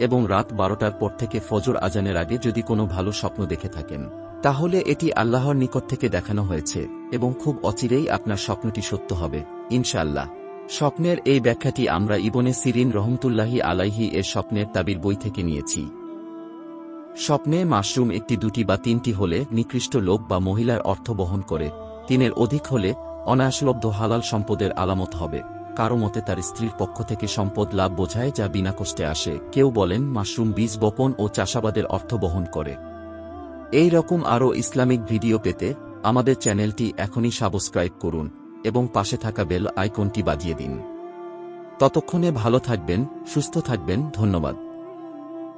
এবং রাত বারোটার পর থেকে ফজর আজানের আগে যদি কোনো ভালো স্বপ্ন দেখে থাকেন, তাহলে এটি আল্লাহর নিকট থেকে দেখানো হয়েছে এবং খুব অচিরেই আপনার স্বপ্নটি সত্য হবে, ইনশাআল্লাহ। স্বপ্নের এই ব্যাখ্যাটি আমরা ইবনে সিরিন রহমতুল্লাহি আলাইহি এর স্বপ্নের তাবির বই থেকে নিয়েছি। স্বপ্নে মাশরুম একটি দুটি বা তিনটি হলে নিকৃষ্ট লোক বা মহিলার অর্থ বহন করে, তিনের অধিক হলে অনায়াসলব্ধ হালাল সম্পদের আলামত হবে। কারও মতে তার স্ত্রীর পক্ষ থেকে সম্পদ লাভ বোঝায় যা বিনা কষ্টে আসে। কেউ বলেন, মাশরুম বীজ বপন ও চাষাবাদের অর্থ বহন করে। এই রকম আরও ইসলামিক ভিডিও পেতে আমাদের চ্যানেলটি এখনই সাবস্ক্রাইব করুন এবং পাশে থাকা বেল আইকনটি বাজিয়ে দিন। ততক্ষণে ভালো থাকবেন, সুস্থ থাকবেন, ধন্যবাদ।